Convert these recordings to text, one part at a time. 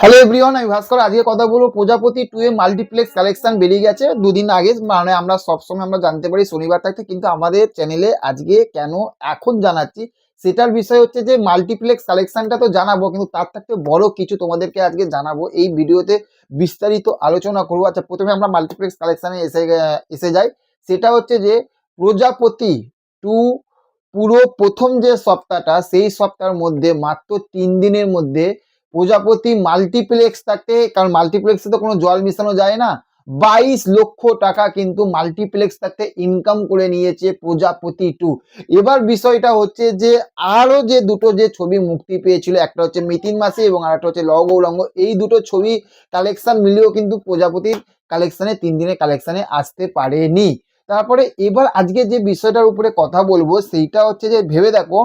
Hello everyone আমি ভাস্কর। আজকে কথা বলব Projapoti two a multiplex collection বেরিয়ে গেছে। দুদিন আগে মানে আমরা সবসময় আমরা জানতে পারি শনিবার থাকতে কিন্তু আমাদের চ্যানেলে আজকে কেন এখন জানাচ্ছি, সেটার বিষয় হচ্ছে যে মাল্টিপ্লেক্স কালেকশনটা তো জানাব, কিন্তু তার থাকতে বড় কিছু তোমাদেরকে আজকে জানাব। এই ভিডিওতে বিস্তারিত আলোচনা করব। আচ্ছা প্রথমে আমরা মাল্টিপ্লেক্স কালেকশনে এসে এসে যাই। সেটা হচ্ছে যে প্রজাপতি টু পুরো প্রথম যে সপ্তাহটা, সেই সপ্তাহের মধ্যে, মাত্র তিন দিনের মধ্যে প্রজাপতি মাল্টিপ্লেক্স থাকতে কারণ মাল্টিপ্লেক্সে তো কোনো জল মিশানো যায় না। বাইশ লক্ষ টাকা কিন্তু মাল্টিপ্লেক্স থাকতে ইনকাম করে নিয়েছে প্রজাপতি টু এবার বিষয়টা হচ্ছে যে আরও যে দুটো যে ছবি মুক্তি পেয়েছিল, একটা হচ্ছে মিতিন মাসি এবং আরেকটা হচ্ছে লব গৌরাঙ্গ, এই দুটো ছবি কালেকশন মিলিয়েও কিন্তু প্রজাপতির কালেকশনে তিন দিনের কালেকশনে আসতে পারেনি। তারপরে এবার আজকে যে বিষয়টার উপরে কথা বলব, সেইটা হচ্ছে যে ভেবে দেখো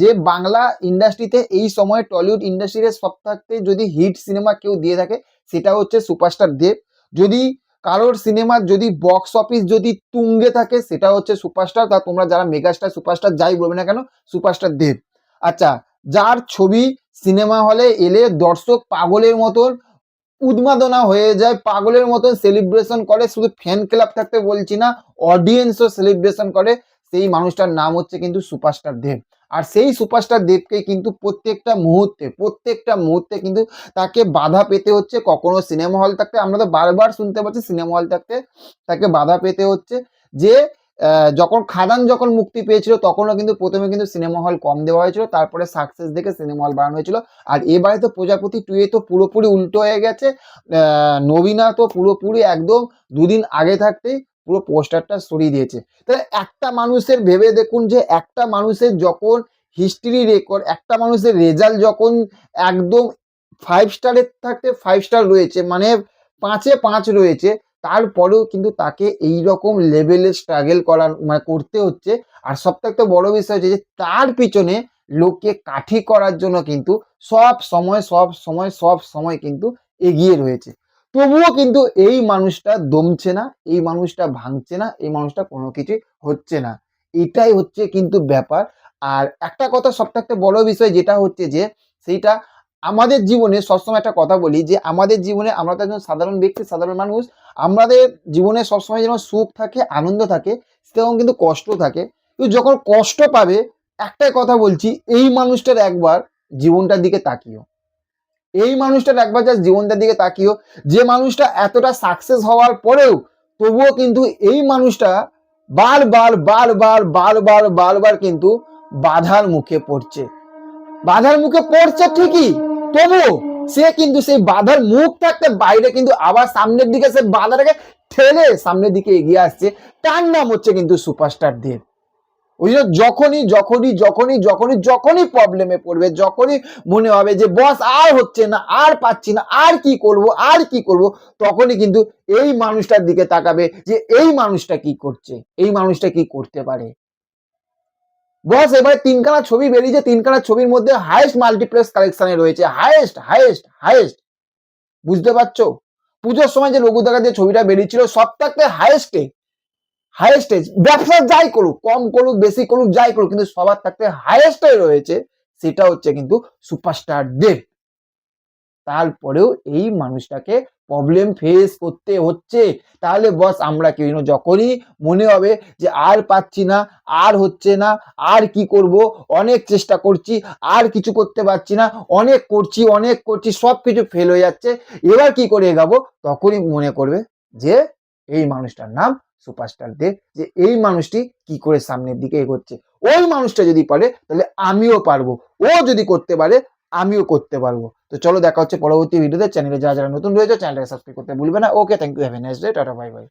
যে বাংলা ইন্ডাস্ট্রিতে এই সময় টলিউড ইন্ডাস্ট্রিতে সব থাকতে যদি হিট সিনেমা কেউ দিয়ে থাকে, সেটা হচ্ছে সুপারস্টার দেব। যদি কারোর সিনেমার যদি বক্স অফিস যদি তুঙ্গে থাকে, সেটা হচ্ছে সুপারস্টার। তা তোমরা যারা মেগাস্টার সুপারস্টার যাই বলবে না কেন, সুপারস্টার দেব। আচ্ছা যার ছবি সিনেমা হলে এলে দর্শক পাগলের মতন উন্মাদনা হয়ে যায়, পাগলের মতন সেলিব্রেশন করে, শুধু ফ্যান ক্লাব থাকতে বলছি না অডিয়েন্সও সেলিব্রেশন করে। সেই মানুষটার নাম হচ্ছে কিন্তু সুপারস্টার দেব। আর সেই সুপারস্টার দেবকে কিন্তু প্রত্যেকটা মুহূর্তে প্রত্যেকটা মুহূর্তে কিন্তু তাকে বাধা পেতে হচ্ছে। কখনো সিনেমা হল থাকতে, আমরা তো বারবার শুনতে পাচ্ছি সিনেমা হল থাকতে, তাকে বাধা পেতে হচ্ছে যে যখন খাদান যখন মুক্তি পেয়েছিল, তখনও কিন্তু প্রথমে কিন্তু সিনেমা হল কম দেওয়া হয়েছিল, তারপরে সাকসেস দেখে সিনেমা হল বাড়ানো হয়েছিল। আর এবারে তো প্রজাপতি টুয়ে তো পুরোপুরি উল্টো হয়ে গেছে। নবীনা তো পুরোপুরি একদম দুদিন আগে থাকতেই পুরো পোস্টারটা সরিয়ে দিয়েছে। তাহলে একটা মানুষের ভেবে দেখুন যে, একটা মানুষের যখন হিস্ট্রি রেকর্ড একটা মানুষের রেজাল্ট যখন একদম ফাইভ স্টারের থাকতে ফাইভ স্টার রয়েছে মানে পাঁচে পাঁচ রয়েছে তারপরেও কিন্তু তাকে এই রকম লেভেলে স্ট্রাগল করার মানে করতে হচ্ছে। আর সব থেকে বড় বিষয় হচ্ছে যে, তার পিছনে লোককে কাঠি করার জন্য কিন্তু সব সময় সব সময় সব সময় কিন্তু এগিয়ে রয়েছে। তবুও কিন্তু এই মানুষটা দমছে না, এই মানুষটা ভাঙছে না, এই মানুষটা কোনো কিছু হচ্ছে না। এটাই হচ্ছে কিন্তু ব্যাপার। আর একটা কথা সব থেকে বড় বিষয় যেটা হচ্ছে যে, সেইটা আমাদের জীবনে সবসময় একটা কথা বলি যে, আমাদের জীবনে আমরা তো একজন সাধারণ ব্যক্তি, সাধারণ মানুষ আমাদের জীবনে সবসময় যেন সুখ থাকে, আনন্দ থাকে, সেরকম কিন্তু কষ্ট থাকে। কিন্তু যখন কষ্ট পাবে, একটাই কথা বলছি, এই মানুষটার একবার জীবনটার দিকে তাকিও। এই মানুষটার একবার জাস্ট জীবনটার দিকে তাকিও। যে মানুষটা এতটা সাকসেস হওয়ার পরেও, তবুও কিন্তু এই মানুষটা বারবার বারবার বারবার বারবার কিন্তু বাধার মুখে পড়ছে। বাধার মুখে পড়ছে ঠিকই, তবুও সে কিন্তু সেই বাধার মুখ থাকতে বাইরে কিন্তু আবার সামনের দিকে সে বাধাটাকে ঠেলে সামনের দিকে এগিয়ে আসছে। তার নাম হচ্ছে কিন্তু সুপারস্টার দেব। ওই জন্য যখনই যখনই যখনই যখনই যখনই প্রবলেমে পড়বে, যখনই মনে হবে যে, বস, আর হচ্ছে না, আর পাচ্ছি না, আর কি করব, আর কি করব? তখনই কিন্তু এই মানুষটার দিকে তাকাবে যে, এই মানুষটা কি করছে? এই মানুষটা কি করতে পারে? বস, এবারে তিনখানা ছবি বেরিয়েছে, তিনখানা ছবির মধ্যে হাইয়েস্ট মাল্টিপ্লেক্স কালেকশনে রয়েছে। হাইয়েস্ট হাইয়েস্ট হাইয়েস্ট বুঝতে পারছ? পুজোর সময় যে লঘু দেখা যে ছবিটা বেরিয়েছিল সব থাকতে হাইয়েস্টে হাইয়েস্টে ব্যবসা যাই করুক, কম করুক, বেশি করুক, যাই করুক, কিন্তু সবার থাকতে হাইয়েস্টে রয়েছে, সেটা হচ্ছে কিন্তু সুপারস্টার দেব। তারপরেও এই মানুষটাকে প্রবলেম ফেস করতে হচ্ছে, তাহলে বস আমরা কেউ যখনই মনে হবে যে আর পাচ্ছি না, আর হচ্ছে না, আর কি করব, অনেক চেষ্টা করছি, আর কিছু করতে পারছি না, অনেক করছি অনেক করছি, সব কিছু ফেল হয়ে যাচ্ছে, এবার কি করে এগাবো? তখনই মনে করবে যে এই মানুষটার নাম সুপারস্টার দে, যে এই মানুষটি কি করে সামনের দিকে এগোচ্ছে। ওই মানুষটা যদি পারে, তাহলে আমিও পারব। ও যদি করতে পারে আমিও করতে পারব। তো চলো দেখা হচ্ছে পরবর্তী ভিডিওতে চ্যানেলে যারা যারা নতুন রয়েছে চ্যানেলটাকে সাবস্ক্রাইব করতে ভুলবে না। Okay thank you have a nice day tata bye bye